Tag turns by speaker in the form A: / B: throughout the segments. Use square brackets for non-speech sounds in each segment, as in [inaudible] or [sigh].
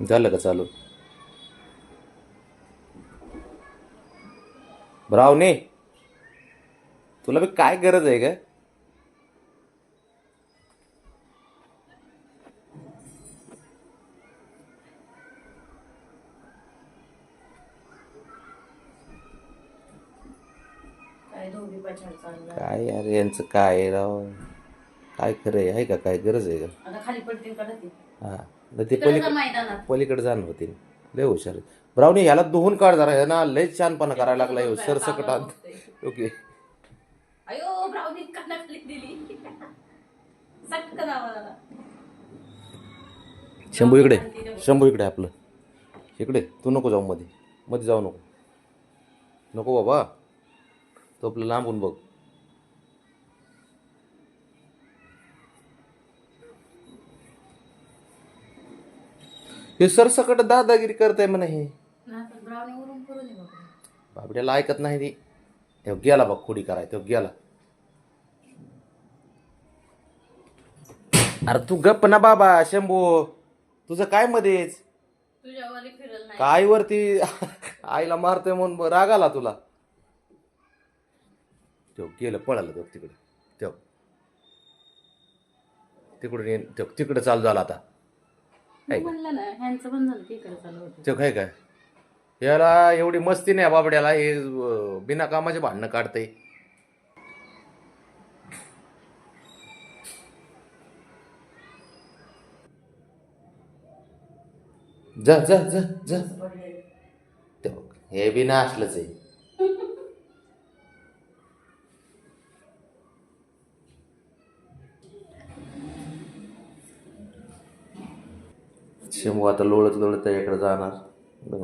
A: झालं का चालू? ब्रावणे तुला बी काय गरज आहे का
B: काय
A: यार यांचं काय राव? काय खरं आहे? का काय? गरज आहे का?
B: आता खाली पडतील का ते
A: हा. नाही ते पलीकडे
B: मैदानात.
A: पलीकडे जाणं होतील लय हुशार आहे. ह्याला दोहून काढ जरा ह्या ना लय छानपणा करायला लागला ह्यो सरसकट आत. ओके.
B: अयो ब्राउनी कानाखाली दिली. सटकन आवाज आला
A: शंभू इकडे. शंभू इकडे आपलं. इकडे तू नको जाऊ मध्ये. मध्ये जाऊ नको. नको बाबा. तो आपलं लांबून बघ. हे सरसकट दादागिरी करताय म्हणा हे. बाबड्याला ऐकत नाही ती. तो गेला बघ खोडी कराय तो गेला. अरे तू गप्प ना बाबा शंभू. तुझं काय मध्येच? काय वरती? आईला मारतोय म्हणून राग आला तुला. तो गेलं पळालं तो तिकडे. तो. तिकडून तिकडे चालू झाला आता.
B: मी म्हणलं ना ह्यांचं पण झालं तिकडे चालू होतं.
A: तो काय काय? याला एवढी मस्ती नाही बाबड्याला हे अं, बिना कामाचे भांडणं काढतंय. जा जा जा जा. ते बघ, हे बी ना असलंच आहे. शंभू आता लोळत लोळत त्याच्याकडे जाणार.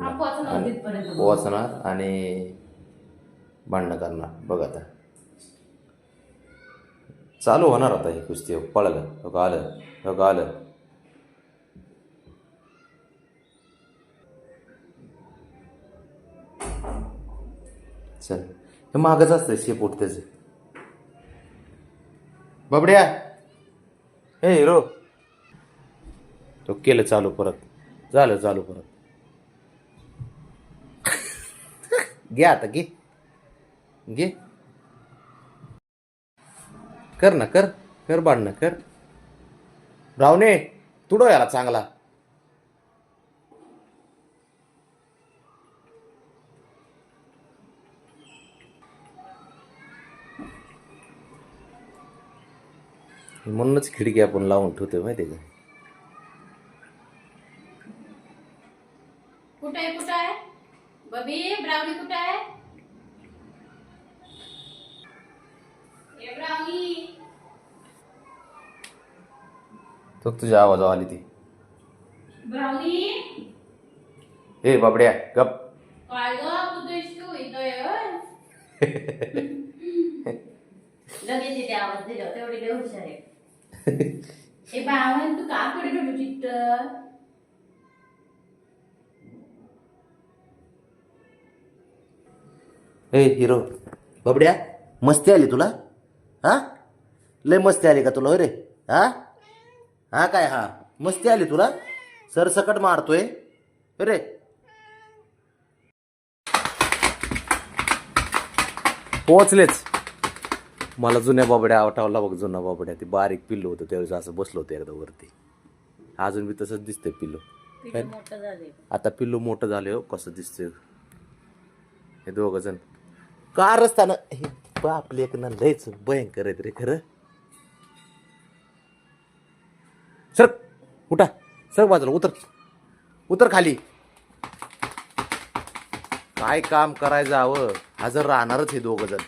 B: हा तिथपर्यंत
A: पोहोचणार आणि भांडणं करणार. बघ आता. चालू होणार आता ही कुस्ती. पळलं हो आलं हो आलं चल. हे मागच असतं शेपूट त्याचं बाबड्या. हे हिरो तो केलं चालू परत. झालं चालू परत. घे आता घे. घे. कर ना कर. कर भांडणं कर. रावणे तुडो याला चांगला. म्हणूनच खिडकी आपण लावून ठेवतोय माहिती का?
B: कुठे आहे कुठे आहे? बबी ब्राउनी कुठे आहे? ब्राउनी.
A: तो तुझ्या आवाज आली ती.
B: ब्राउनी.
A: ए बाबड्या गप.
B: काय ग इश्यू इथं? लगेच इथे आवाज दिला तेवढी लय हुशार आहे. [laughs] ए बावन तू का कडे ठेवतो चित्त
A: ए हिरो बाबड्या मस्ती आली तुला? हा? लय मस्ती आली का तुला होय रे? हा? हा काय हा? मस्ती आली तुला? सरसकट मारतोय. रे? पोचलेच मला जुन्या बाबड्या आवटावला बघ जुना बाबड्या. ती बारीक पिल्लू होतं त्यावेळेस असं बसलो होतं एकदा वरती. अजून बी तसंच दिसतंय पिल्लू.
B: किती मोठं झाले
A: आता पिल्लू मोठं झाले हो कसं दिसतंय. हे दोघ जण. का रस्ताना हे बाप लेकना लयच भयंकर आहेत रे खरं. सर उठा. सर बाजूला उतर. उतर खाली. काय काम करायचं हवं हजर राहणारच हे दोघ जण.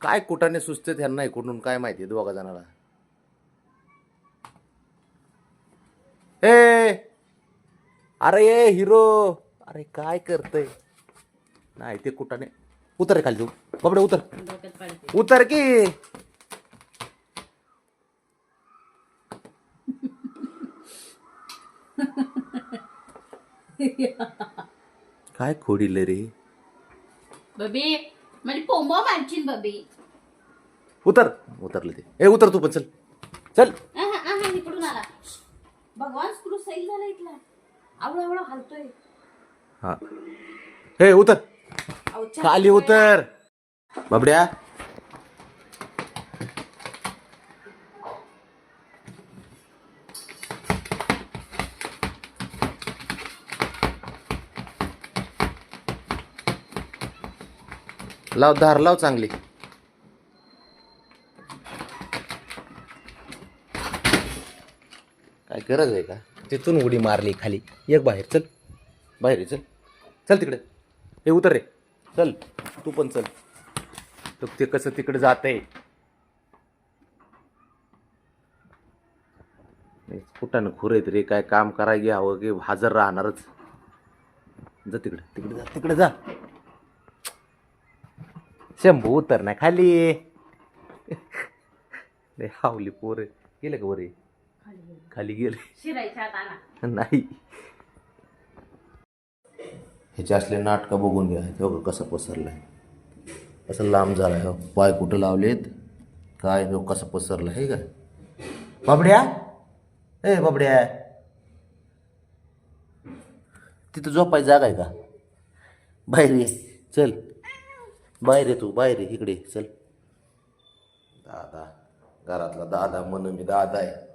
A: काय कुठाने सुचते त्यांना कुठून काय माहिती दोघा जणाला? ए! अरे ए हिरो! अरे काय करतय? नाही ते कुठाने उतर रे खाली तू. बाबडे उतर. उतर की. काय खोडील रे?
B: बबी म्हणजे पोंबा मारशील बबी.
A: उतर. उतरले ते. ए उतर तू पण चल. चल.
B: आहा, आहा, इकडून आला. भगवान स्क्रू सैल झाला इथला. आवळा आवळा हलतोय.
A: हा. हे उतर. खाली उतर. बाबड्या. लाव धार लाव चांगली. काय गरज आहे का? तिथून उडी मारली खाली. एक बाहेर चल. बाहेर ये, चल. चल तिकडे. हे उतर रे. चल तू पण चल. तर ते कसं तिकडे जातंय? कुठं खुरेत रे काय काम करायला घ्यावं की हजर राहणारच. जा तिकडे तिकडे जा तिकडे जा. शंभू उतर नाही खाली. हावली पोर. गेले का वरे?
B: खाली गेली.
A: नाही. ह्याचे असले नाटकं बघून घ्या. हो कसं पसरलं आहे कसं लांब झालाय आहे पाय कुठं लावलेत? काय हो कसं पसरलं हे काय? बाबड्या? ए बाबड्या. तिथं झोपाय जागा आहे का? बाहेर ये. चल. बाहेर ये तू. बाहेर ये. इकडे चल. दादा. घरातला दादा म्हणून मी दादा आहे.